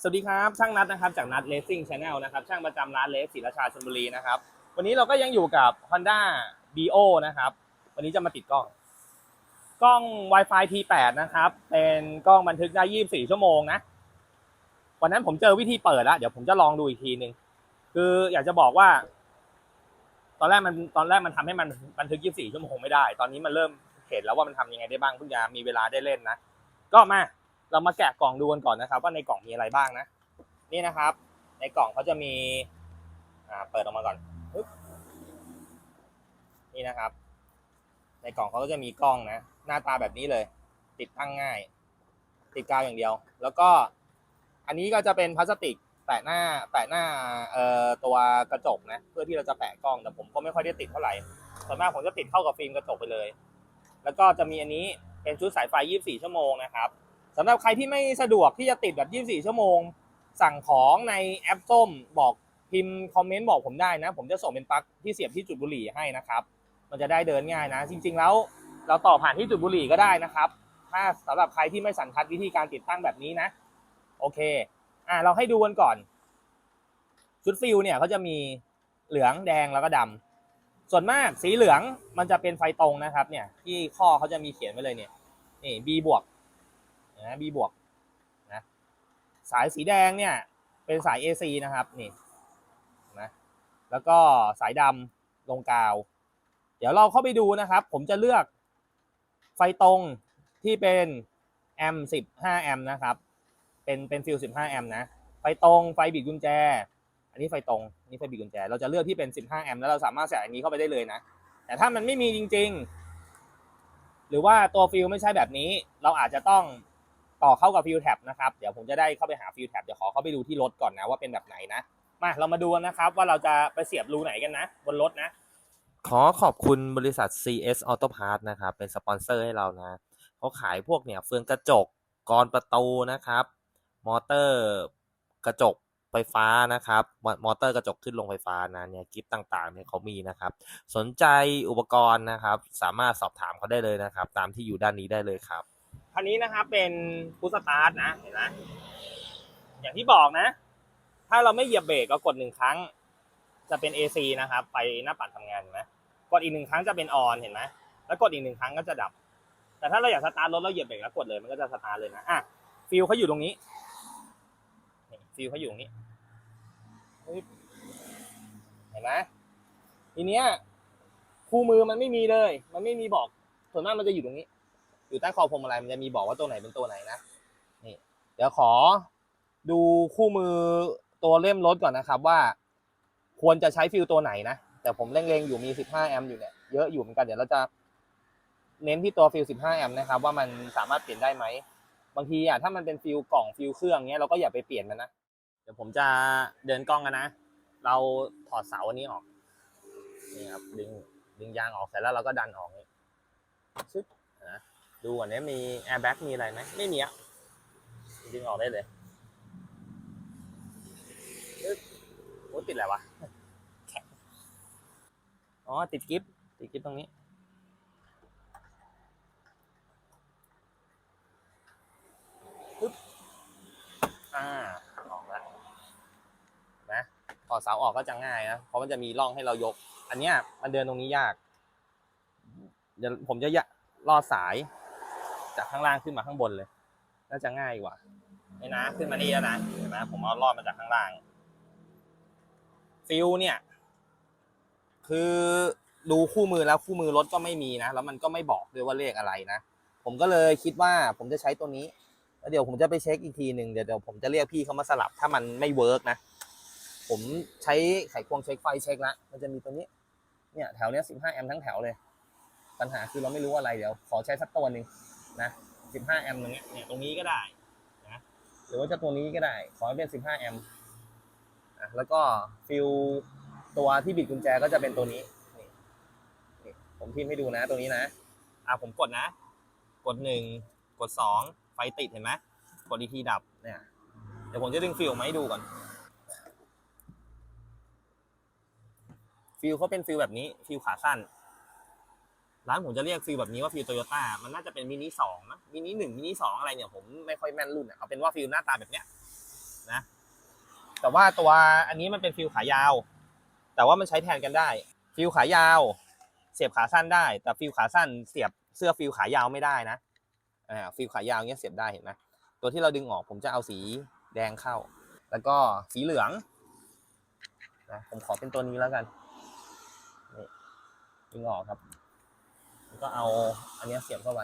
สวัสดีครับช่างนัดนะครับจากนัดเลสซิ่งชาแนลนะครับช่างประจำร้านเลสศรีราชาชลบุรีนะครับวันนี้เราก็ยังอยู่กับ Honda BO นะครับวันนี้จะมาติดกล้อง กล้อง Wi-Fi T8 นะครับเป็นกล้องบันทึกได้ 24 ชั่วโมงนะวันนั้นผมเจอวิธีเปิดแล้วเดี๋ยวผมจะลองดูอีกทีหนึ่งคืออยากจะบอกว่า ตอนแรกมันตอนแรกมันทำให้มันบันทึก 24 ชั่วโมงไม่ได้ ตอนนี้มันเริ่มเห็นแล้วว่ามันทำยังไงได้บ้างเพิ่งจะมีเวลาได้เล่นนะก็มา เรามาแกะกล่องดูกันก่อนนะครับ ว่าในกล่องมีอะไรบ้างนะ นี่นะครับ ในกล่องเขาจะมีอ่าเปิดออกมาก่อนนี่นะครับ ในกล่องเขาก็จะมีกล้องนะ หน้าตาแบบนี้เลย ติดตั้งง่าย ติดกาวอย่างเดียว แล้วก็อันนี้ก็จะเป็นพลาสติกแปะหน้าแปะหน้าเอ่อตัวกระจกนะ เพื่อที่เราจะแปะกล้องแต่ผมก็ไม่ค่อยได้ติดเท่าไหร่ส่วนมากผมจะติดเข้ากับฟิล์มกระจกไปเลย แล้วก็จะมีอันนี้เป็นชุดสายไฟ 24 ชั่วโมงนะครับ สำหรับใครที่ไม่สะดวกที่จะติดแบบ 24 ชั่วโมง สั่งของในแอปส้มบอกพิมพ์คอมเมนต์บอกผมได้นะ ผมจะส่งเป็นปลั๊กที่เสียบที่จุดบุหรี่ให้นะครับ มันจะได้เดินง่ายนะ จริง ๆ แล้วเราต่อผ่านที่จุดบุหรี่ก็ได้นะครับ ถ้าสำหรับใครที่ไม่สันทัดวิธีการติดตั้งแบบนี้นะ โอเค อ่าเราให้ดูกันก่อน ชุดฟิลเนี่ยเขาจะมีเหลืองแดงแล้วก็ดำส่วนมากสีเหลืองมันจะเป็นไฟตรงนะครับ เนี่ยที่ข้อเขาจะมีเขียนไว้เลยเนี่ยนี่ B บวก นะ B บวกนะสายสีแดงเนี่ยเป็นสาย AC นะครับนี่นะแล้วก็สายดำลงกาว เดี๋ยวเราเข้าไปดูนะครับ ผมจะเลือกไฟตรงที่เป็นแอม15 แอมนะครับ เป็นเป็นฟิล15 แอมนะ ไฟตรงไฟบิดกุญแจ อันนี้ไฟตรงนี่ไฟบิดกุญแจ เราจะเลือกที่เป็น 15 แอมแล้วเราสามารถใส่อันนี้เข้าไปได้เลยนะ แต่ถ้ามันไม่มีจริง ๆ หรือว่าตัวฟิลไม่ใช่แบบนี้ เราอาจจะต้อง ต่อเข้ากับฟิลแท็บนะครับ เดี๋ยวผมจะได้เข้าไปหาฟิลแท็บเดี๋ยวขอเข้าไปดูที่รถก่อนนะว่าเป็นแบบไหนนะ มาเรามาดูนะครับว่าเราจะไปเสียบรูไหนกันนะ บนรถนะ ขอขอบคุณบริษัท CS Auto Parts นะครับ เป็นสปอนเซอร์ให้เรานะเขาขายพวกเนี่ยเฟืองกระจกกรประตูนะครับ มอเตอร์กระจกไฟฟ้านะครับ มอมอเตอร์กระจกขึ้นลงไฟฟ้านะเนี่ยกิฟต์ต่างๆเนี่ยเขามีนะครับ สนใจอุปกรณ์นะครับ สามารถสอบถามเขาได้เลยนะครับ ตามที่อยู่ด้านนี้ได้เลยครับ คันนี้นะครับเป็นพุสตาร์ทนะเห็นไหมอย่างที่บอกนะ ถ้าเราไม่เหยียบเบรกก็กดหนึ่งครั้ง จะเป็น AC นะครับไปหน้าปัดทำงานเห็นไหมกดอีกหนึ่งครั้งจะเป็นออนเห็นไหมแล้วกดอีกหนึ่งครั้งก็จะดับ แต่ถ้าเราอยากสตาร์ทรถเราเหยียบเบรกแล้วกดเลยมันก็จะสตาร์ทเลยนะอะฟิลเขาอยู่ตรงนี้นี่ฟิลเขาอยู่ตรงนี้เห็นไหมทีเนี้ยคู่มือมันไม่มีเลย มันไม่มีบอกส่วนมากมันจะอยู่ตรงนี้ อยู่ใต้คอพวงมาลัยมันจะมีบอกว่าตัวไหนเป็นตัวไหนนะนี่เดี๋ยวขอดูคู่มือตัวเล่มรถก่อนนะครับว่า ควรจะใช้ฟิลตัวไหนนะแต่ผมเล็งๆอยู่มี 15 แอมป์อยู่เนี่ยเยอะอยู่เหมือนกันเดี๋ยวเราจะเน้นที่ตัวฟิล15 แอมป์นะครับว่ามันสามารถเปลี่ยนได้ไหมบางทีอะถ้ามันเป็นฟิลกล่องฟิลเครื่องเนี้ยเราก็อย่าไปเปลี่ยนมันนะเดี๋ยวผมจะเดินกล้องกันนะ เราถอดเสาอันนี้ออกนี่ครับดึงดึงยางออกเสร็จแล้วเราก็ดันออกนี่ชึบนะ ดูก่อนนี่ยมีแอร์แบ็กมีอะไรไหมไม่มีอะดึงออกได้เลยโอ้ติดอะไรวะแข็งอ๋อติดกิฟต์ติดกิฟต์ตรงนี้ปึ๊บอ่าออกแล้วนะถอดเสาออกก็จะง่ายนะเพราะมันจะมีร่องให้เรายก อันเนี้ยมันเดินตรงนี้ยากเดี๋ยวผมจะยะลอดสาย จากข้างล่างขึ้นมาข้างบนเลย น่าจะง่ายกว่านี่นะขึ้นมานี่แล้วนะเห็นไหมผมเอาลอดมาจากข้างล่างฟิลเนี่ย คือดูคู่มือแล้วคู่มือรถก็ไม่มีนะแล้วมันก็ไม่บอกด้วยว่าเลขอะไรนะผมก็เลยคิดว่าผมจะใช้ตัวนี้แล้วเดี๋ยวผมจะไปเช็คอีกทีหนึ่งเดี๋ยวเดี๋ยวผมจะเรียกพี่เขามาสลับถ้ามันไม่เวิร์กนะผมใช้ไขควงเช็คไฟเช็คละมันจะมีตัวนี้เนี่ยแถวเนี้ย15 แอมป์ทั้งแถวเลย ปัญหาคือเราไม่รู้อะไรเดี๋ยวขอใช้สักตัวหนึ่ง นะ15แอมป์ตรงเนี้ยเนี่ยตรงนี้ก็ได้นะหรือว่าจะตัวนี้ก็ได้ ขอให้เป็น 15แอมป์อะแล้วก็ฟิลตัวที่บิดกุญแจก็จะเป็นตัวนี้นี่นี่ผมพิมพ์ให้ดูนะ ตัวนี้นะอะผมกดนะ กดหนึ่งกดสองไฟติดเห็นไหมกดอีกทีดับเนี่ยเดี๋ยวผมจะดึงฟิลมาให้ดูก่อน ฟิลเขาเป็นฟิลแบบนี้ฟิลขาสั้น ร้านผมจะเรียกฟิลแบบนี้ว่าฟิลโตโยต้ามันน่าจะเป็นมินิสองนะมินิหนึ่งมินิสองอะไรเนี่ยผมไม่ค่อยแม่นรุ่นเอาเป็นว่าฟิลหน้าตาแบบเนี้ยนะแต่ว่าตัวอันนี้มันเป็นฟิลขายาว แต่ว่ามันใช้แทนกันได้ ฟิลขายาว เสียบขาสั้นได้ แต่ฟิลขาสั้นเสียบเสื้อฟิลขายาวไม่ได้นะอ่าฟิลขายาวเงี้ยเสียบได้เห็นไหมตัวที่เราดึงออกผมจะเอาสีแดงเข้า แล้วก็สีเหลืองนะผมขอเป็นตัวนี้แล้วกันนี่ดึงออกครับ ก็เอาอันนี้เสียบเข้าไป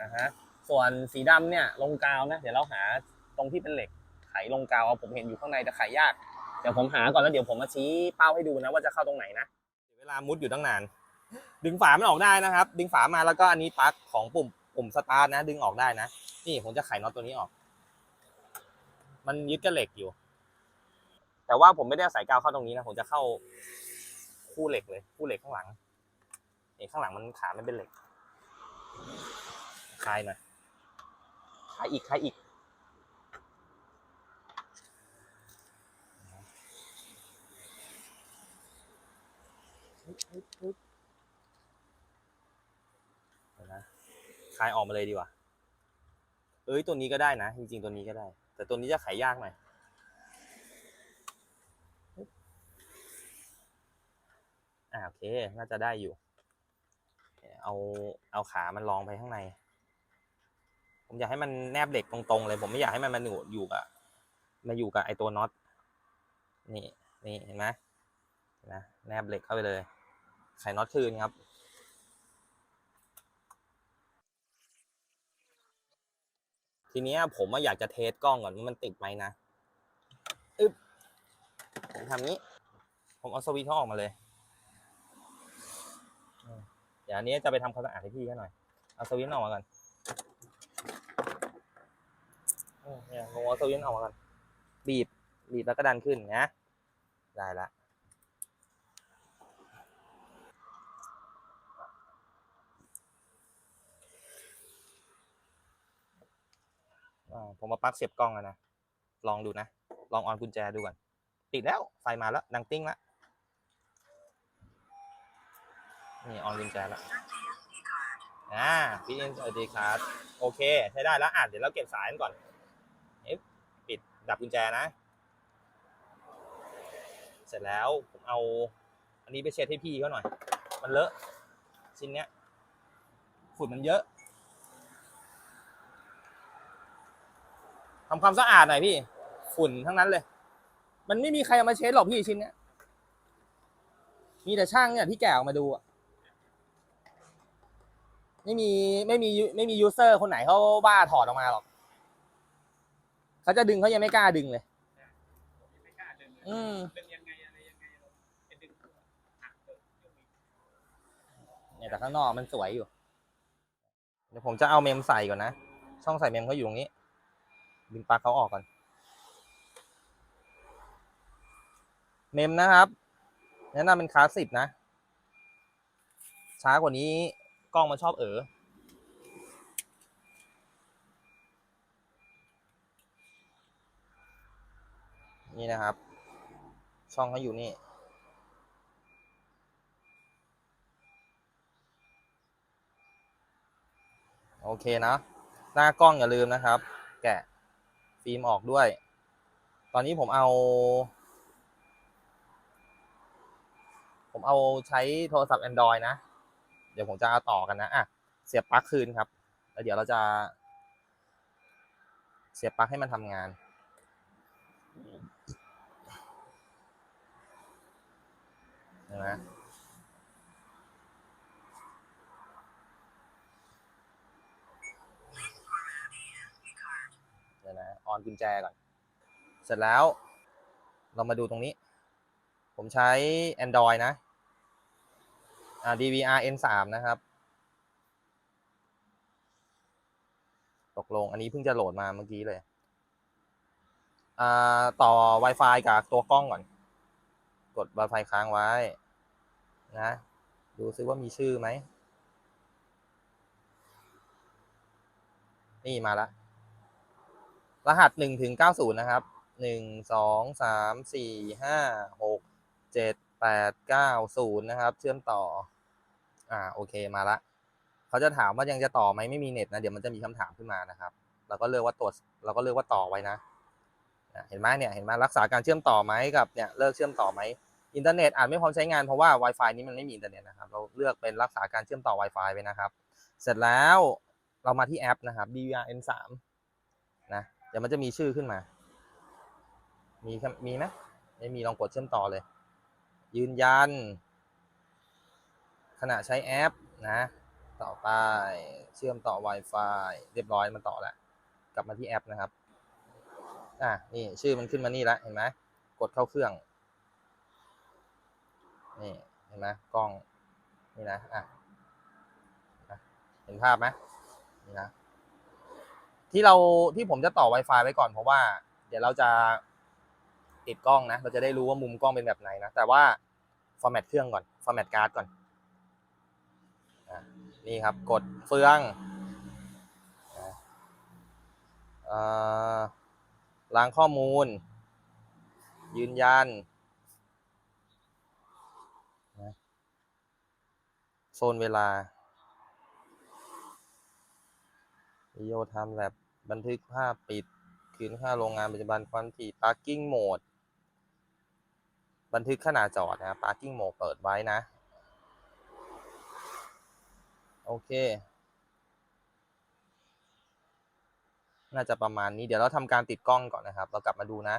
อ่าฮะส่วนสีดำเนี่ยลงกาวนะ เดี๋ยวเราหาตรงที่เป็นเหล็กไขลงกาวเอาผมเห็นอยู่ข้างในแต่ไขยาก เดี๋ยวผมหาก่อนแล้วเดี๋ยวผมมาชี้เป้าให้ดูนะ ว่าจะเข้าตรงไหนนะเวลามุดอยู่ตั้งนาน ดึงฝามันออกได้นะครับ ดึงฝามาแล้วก็อันนี้ปลั๊กของปุ่มปุ่มสตาร์ทนะ ดึงออกได้นะ นี่ผมจะไขน็อตตัวนี้ออก มันยึดกับเหล็กอยู่ แต่ว่าผมไม่ได้เอาสายกาวเข้าตรงนี้นะ ผมจะเข้า คู่เหล็กเลย คู่เหล็กข้างหลังนี่ข้างหลังมันขามันเป็นเหล็กคลายหน่อยคลายอีกคลายอีกเดี๋ยวนะคลายออกมาเลยดีกว่า เอ้ยตัวนี้ก็ได้นะ จริงๆตัวนี้ก็ได้ แต่ตัวนี้จะไขยากหน่อย อ่าโอเค น่าจะได้อยู่ เอาเอาขามันรองไปข้างใน ผมอยากให้มันแนบเหล็กตรงๆเลย ผมไม่อยากให้มันมาอยู่อยู่กับมาอยู่กับไอตัวน็อต นี่นี่เห็นไหมนไหมแนบเหล็กเข้าไปเลย ไขน็อตคืนครับทีนี้ผมว่าอยากจะเทสกล้องก่อนว่ามันติดไหมนะ อึ๊บผมทำนี้ ผมเอาสวิตช์เขาออกมาเลย ดี๋ยวอันนี้จะไปทำความสะอาดให้พี่เขาหน่อย เอาสวิตช์ออกมาก่อนเนี่ยงงเอาสวิตช์ออกมาก่อน บีบ บีบแล้วก็ดันขึ้นนะ ได้ละผมมาปลั๊กเสียบกล้องแล้วนะ ลองดูนะ ลองออนกุญแจดูก่อน ติดแล้ว ไฟมาแล้ว ดังติ้งแล้ว นี่ออนกุญแจแล้วอ่าพี่เอ็นสวัสดีครับโอเค ใช้ได้แล้วอะเดี๋ยวเราเก็บสายกันก่อนเอ๊ะปิดดับกุญแจนะ เสร็จแล้วผมเอา อันนี้ไปเช็ดให้พี่เขาหน่อย มันเลอะ ชิ้นเนี้ยฝุ่นมันเยอะทำความสะอาดหน่อยพี่ ฝุ่นทั้งนั้นเลย มันไม่มีใครเอามาเช็ดหรอกพี่ชิ้นเนี้ยมีแต่ช่างเนี่ยที่แกะออกมาดูอะ ไม่มีไม่มีไม่มียูเซอร์คนไหนเขาบ้าถอดออกมาหรอกเขาจะดึงเขายังไม่กล้าดึงเลย ไม่กล้าดึงเลยอืม ดึงยังไงอะไรยังไงเราจะดึงหักเกิดเรื่องนี้เนี่ยแต่ข้างนอกมันสวยอยู่ เดี๋ยวผมจะเอาเมมใส่ก่อนนะ ช่องใส่เมมเขาอยู่ตรงนี้ ดึงปลั๊กเขาออกก่อน เมมนะครับแนะนำเป็นคลาสสิกนะ ช้ากว่านี้ กล้องมันชอบเออนี่นะครับ ช่องเขาอยู่นี่ โอเคนะ หน้ากล้องอย่าลืมนะครับ แกะฟิล์มออกด้วย ตอนนี้ผมเอา ผมเอาใช้โทรศัพท์ Android นะ เดี๋ยวผมจะต่อกันนะอะเสียบปลั๊กคืนครับแล้วเดี๋ยวเราจะ เสียบปลั๊กให้มันทำงานเห็นไหมเดี๋ยวนะออนกุญแจก่อน เสร็จแล้ว เรามาดูตรงนี้ ผมใช้ Android นะ อ่า DVR N3 นะครับ ตกลงอันนี้เพิ่งจะโหลดมาเมื่อกี้เลย อ่า ต่อ Wi-Fi กับตัวกล้องก่อน กด Wi-Fi ค้างไว้ นะ ดูซิว่ามีชื่อไหม นี่มาล้วรหัสหนึ่งถึงเก้าศูนย์นะครับหนึ่งสองสามสี่ห้าหกเจ็ดแปดเก้าศูนย์นะครับ เชื่อมต่อ อ่าโอเคมาละเขาจะถามว่ายังจะต่อไหมไม่มีเน็ตนะเดี๋ยวมันจะมีคำถามขึ้นมานะครับ เราก็เลือกว่าตัวจเราก็เลือกว่าต่อไว้นะเห็นไหมเนี่ยเห็นไหมรักษาการเชื่อมต่อไหมกับเนี่ยเลิกเชื่อมต่อไหมอินเทอร์เน็ตอาจไม่พร้อมใช้งานเพราะว่า Wi-Fi นี้มันไม่มีอินเทอร์เน็ตนะครับเราเลือกเป็นรักษาการเชื่อมต่อ Wi-Fi ไปนะครับ เสร็จแล้วเรามาที่แอปนะครับ DVR N3 นะเดี๋ยวมันจะมีชื่อขึ้นมา มีครับมีไหมไม่มีลองกดเชื่อมต่อเลย ยืนยัน ขณะใช้แอปนะ ต่อไปเชื่อมต่อ Wi-Fi เรียบร้อยมันต่อแล้ว กลับมาที่แอปนะครับ อะนี่ชื่อมันขึ้นมานี่แล้วเห็นไหมกดเข้าเครื่อง นี่เห็นไหมกล้อง นี่นะอะเห็นภาพไหมนี่นะที่เราที่ผมจะต่อ Wi-Fi ไว้ก่อนเพราะว่า เดี๋ยวเราจะติดกล้องนะ เราจะได้รู้ว่ามุมกล้องเป็นแบบไหนนะ แต่ว่า ฟอร์แมตเครื่องก่อน ฟอร์แมตการ์ดก่อน นี่ครับกดเฟืองล้างข้อมูล ยืนยันโซนเวลาวิดีโอทำแบบบันทึกภาพปิด คืนค่าโรงงานปัจจุบันความถี่ parking mode บันทึกขณะจอดนะ parking mode เปิดไว้นะ โอเค น่าจะประมาณนี้เดี๋ยวเราทำการติดกล้องก่อนนะครับ เรากลับมาดูนะ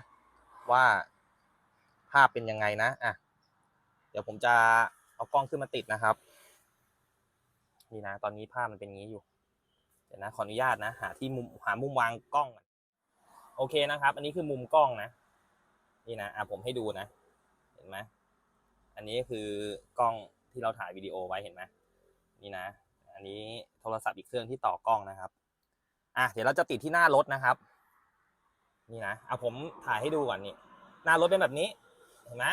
ว่าภาพเป็นยังไงนะอะเดี๋ยวผมจะเอากล้องขึ้นมาติดนะครับนี่นะตอนนี้ภาพมันเป็นอย่างนี้อยู่เดี๋ยวนะขออนุญาตนะ หาที่มุมหามุมวางกล้องโอเคนะครับ อันนี้คือมุมกล้องนะ นี่นะอะผมให้ดูนะ เห็นไหมอันนี้คือกล้องที่เราถ่ายวิดีโอไว้เห็นไหมนี่นะ อันนี้โทรศัพท์อีกเครื่องที่ต่อกล้องนะครับ อะเดี๋ยวเราจะติดที่หน้ารถนะครับ นี่นะเอาผมถ่ายให้ดูก่อนนี่หน้ารถเป็นแบบนี้ เห็นไหม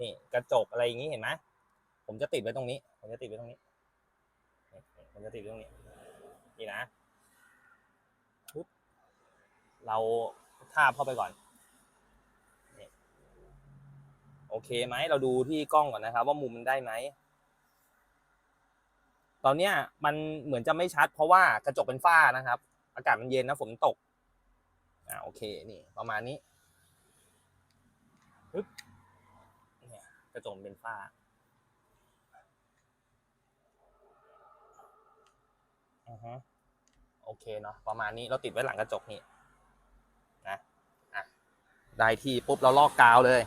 นี่กระจกอะไรอย่างนี้เห็นไหมผมจะติดไว้ตรงนี้ ผมจะติดไว้ตรงนี้ผมจะติดไว้ตรงนี้ นี่นะปุ๊บเราทาบเข้าไปก่อนโอเคไหมเราดูที่กล้องก่อนนะครับ ว่ามุมมันได้ไหม ตอนเนี้ยมันเหมือนจะไม่ชัด เพราะว่ากระจกเป็นฝ้านะครับ อากาศมันเย็นนะฝนตกอ่าโอเคนี่ประมาณนี้ปึ๊บเนี่ยกระจกเป็นฝ้า อือฮึโอเคเนาะประมาณนี้เราติดไว้หลังกระจกนี่นะอะได้ที่ปุ๊บเราลอกกาวเลย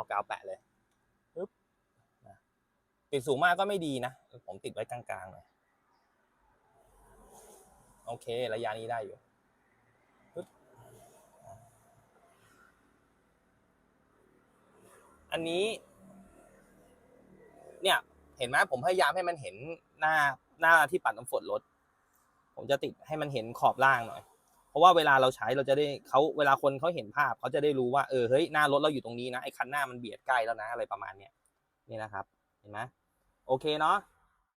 อกกาวแปะเลยปึ๊บนะติดสูงมากก็ไม่ดีนะ ผมติดไว้กลางๆหน่อยโอเค ระยะนี้ได้อยู่ปึ๊บอันนี้ เนี่ย เห็นไหมผมพยายามให้มันเห็นหน้าหน้าที่ปัดน้ำฝนรถ ผมจะติดให้มันเห็นขอบล่างหน่อย เพราะว่าเวลาเราใช้เราจะได้เขาเวลาคนเขาเห็นภาพเขาจะได้รู้ว่าเออเฮ้ยหน้ารถเราอยู่ตรงนี้นะไอ้คันหน้ามันเบียดใกล้แล้วนะอะไรประมาณเนี้ยนี่นะครับเห็นไหมโอเคเนาะ